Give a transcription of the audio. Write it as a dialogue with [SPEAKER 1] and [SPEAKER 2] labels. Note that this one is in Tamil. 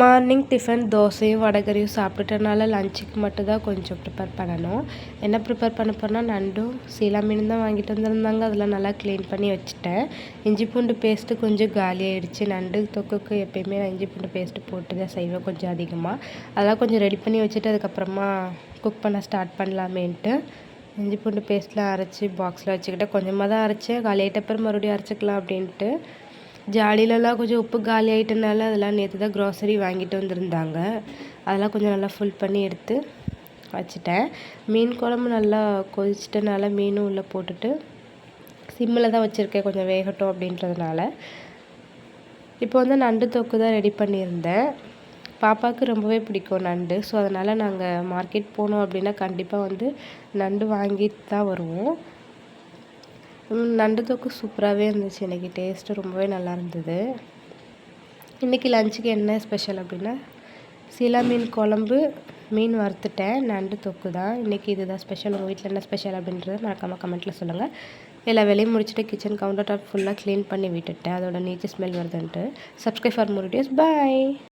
[SPEAKER 1] மார்னிங் டிஃபன் தோசையும் வடகரியும் சாப்பிட்டுட்டனால லஞ்சுக்கு மட்டும் தான் கொஞ்சம் ப்ரிப்பேர் பண்ணணும். என்ன ப்ரிப்பேர் பண்ண போனால் நண்டும் சீலா மீன் தான் வாங்கிட்டு வந்திருந்தாங்க. அதெல்லாம் நல்லா க்ளீன் பண்ணி வச்சுட்டேன். இஞ்சி பூண்டு பேஸ்ட்டு கொஞ்சம் காலியாகிடுச்சு நண்டு தொக்குக்கு எப்பயுமே நான் இஞ்சி பூண்டு பேஸ்ட்டு போட்டு தான் செய்வேன் கொஞ்சம் அதிகமாக அதெல்லாம் கொஞ்சம் ரெடி பண்ணி வச்சுட்டு அதுக்கப்புறமா குக் பண்ண ஸ்டார்ட் பண்ணலாமேன்ட்டு இஞ்சி பூண்டு பேஸ்ட்லாம் அரைச்சி பாக்ஸில் வச்சுக்கிட்டேன். கொஞ்சமாக தான் அரைச்சேன். காலையிட்ட அப்புறம் மறுபடியும் அரைச்சிக்கலாம் அப்படின்ட்டு ஜாடியிலலாம் கொஞ்சம் உப்பு காலி ஆகிட்டனால அதெல்லாம் நேற்று தான் க்ராசரி வாங்கிட்டு வந்திருந்தாங்க. அதெல்லாம் கொஞ்சம் நல்லா ஃபுல் பண்ணி எடுத்து வச்சுட்டேன். மீன் குழம்பு நல்லா கொதிச்சிட்டனால மீனும் உள்ளே போட்டுட்டு சிம்மில் தான் வச்சுருக்கேன். கொஞ்சம் வேகட்டும் அப்படின்றதுனால. இப்போ வந்து நண்டு தொக்கு தான் ரெடி பண்ணியிருந்தேன். பாப்பாவுக்கு ரொம்பவே பிடிக்கும் நண்டு. ஸோ அதனால் நாங்கள் மார்க்கெட் போனோம் அப்படின்னா கண்டிப்பாக வந்து நண்டு வாங்கிட்டு தான் வருவோம். நண்டு தொக்கு சூப்பராகவே இருந்துச்சு. இன்றைக்கி டேஸ்ட்டு ரொம்பவே நல்லா இருந்தது இன்றைக்கி லஞ்சுக்கு என்ன ஸ்பெஷல் அப்படின்னா சீலா மீன் குழம்பு மீன் வறுத்துட்டேன். நண்டு தொக்கு தான். இன்றைக்கி இதுதான் ஸ்பெஷல் உங்கள் வீட்டில் என்ன ஸ்பெஷல் அப்படின்றத மறக்காமல் கமெண்ட்டில் சொல்லுங்கள் எல்லா வேலையும் முடிச்சுட்டு கிச்சன் கவுண்டர் டாப் ஃபுல்லாக க்ளீன் பண்ணி விட்டுட்டேன். அதோட நீச்சு smell வருதுன்ட்டு. Subscribe for more videos bye